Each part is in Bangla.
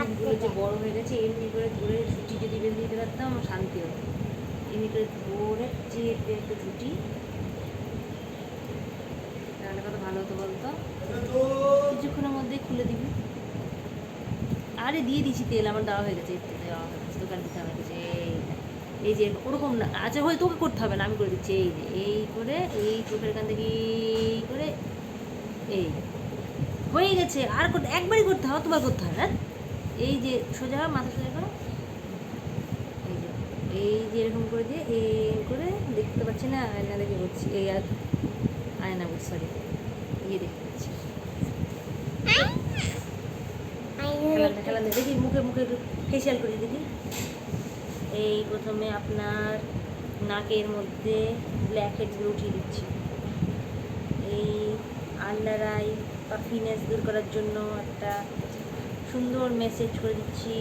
চুলগুলো যে বড় হয়ে গেছে, এমনি করে ধরে ছুটি যদি বেঁধে দিতে পারতাম, শান্তি হতো। এমনি করে ধরে চেপে একটা ছুটি। তাহলে কত ভালো হতো বলতো? কিছুক্ষণের মধ্যে খুলে দিবি। আরে দিয়ে দিছি তেল, আমার দেওয়া হয়ে গেছে দেওয়া হয়ে গেছে, দোকান দিতে হয়ে গেছে এই যে ওরকম না আচ্ছা হয়তো তোকে করতে হবে না, আমি করে দিচ্ছি, এই যে, এই করে, এই চোখের এখান থেকে এই করে, এই। হয়ে গেছে, আর একবারই করতে হবে তোমার করতে হবে হ্যাঁ? এই যে সোজা, মাথা সোজা করো। এই যে এই যে এরকম করে দিয়ে এই করে দেখতে পাচ্ছি না, আয়না দেখে বলছি এই আর আয়না বলছি সরি ইয়ে দেখতে পাচ্ছি। দেখি মুখে মুখে ফেসিয়াল করে দেখি। এই প্রথমে আপনার নাকের মধ্যে ব্ল্যাক হেডসগুলো উঠিয়ে দিচ্ছি। এই আন্ডার আই পাফিনেস দূর করার জন্য একটা সুন্দর মেসেজ করে দিচ্ছি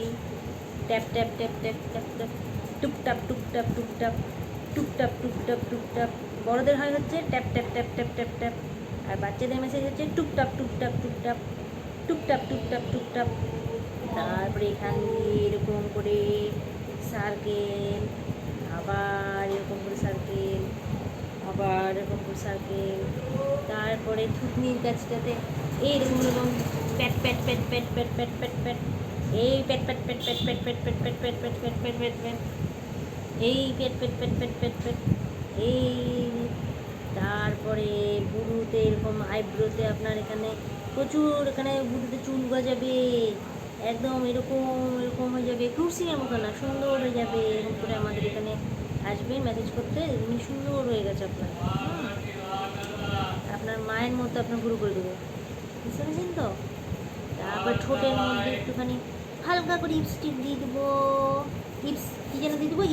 tap tap tap tap tap tap টুকটাপ টুকটাপ টুকটাপ টুকটাপ টুকটাপ টুকটাপ বড়দের হয় হচ্ছে tap tap tap tap tap tap আর বাচ্চাদের মেসেজ হচ্ছে টুকটাপ টুকটাপ টুকটাপ টুকটাপ টুকটাপ টুকটাপ তারপরে এখান দিয়ে এরকম করে সার্কেল আবার এরকম করে সার্কেল আবার এরকম করে সার্কেল তারপরে থুতনির কাছটাতে এইরকম এরকম প্যাট প্যাট প্যাট প্যাট প্যাট প্যাট প্যাট প্যাট এই প্যাট প্যাট প্যাট প্যাট প্যাট প্যাট প্যাট প্যাট প্যাট প্যাট প্যাট প্যাট প্যাট প্যাট এই প্যাট প্যাট প্যাট প্যাট প্যাট প্যাট এই তারপরে বুড়ুতে এরকম আইব্রোতে আপনার এখানে প্রচুর এখানে বুড়ুতে চুল গজাবে একদম এরকম এরকম হয়ে যাবে ক্রুসিংয়ের মতো না সুন্দর হয়ে যাবে এরকম করে আমাদের এখানে আসবেন মেসেজ করতে এমনি সুন্দর হয়ে গেছে আপনার আপনার মায়ের মতো আপনার গুরু করে দেবো বুঝতে পেরেছেন তো তারপর ঠোঁটের মধ্যে একটুখানি হালকা করে লিপস্টিক দিয়ে দেবো। লিপস কী যেন দিয়ে দেবো?